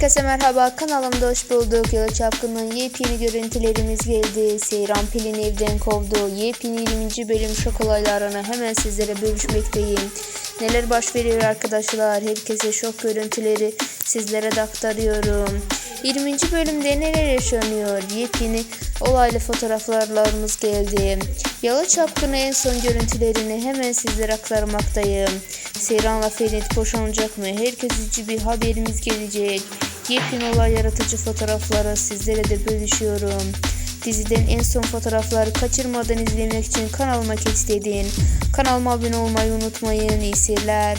Herkese merhaba kanalımda hoş bulduk. Yalı Çapkın'ın yepyeni görüntülerimiz geldi. Seyran Pelin evden kovdu. Yepyeni 20. bölüm şok olaylarını hemen sizlere bölüşmekteyim. Neler baş veriyor arkadaşlar? Herkese şok görüntüleri sizlere de aktarıyorum. 20. bölümde neler yaşanıyor? Yepyeni olaylı fotoğraflarımız geldi. Yalı Çapkın'ın en son görüntülerini hemen sizlere aktarmaktayım. Seyran'la Ferit boşanacak mı? Herkes için bir haberimiz gelecek. Yepyeni olay yaratıcı fotoğrafları sizlere de bölüşüyorum. Diziden en son fotoğrafları kaçırmadan izlemek için kanalıma kilitledin. Kanalıma abone olmayı unutmayın. İyi seyirler.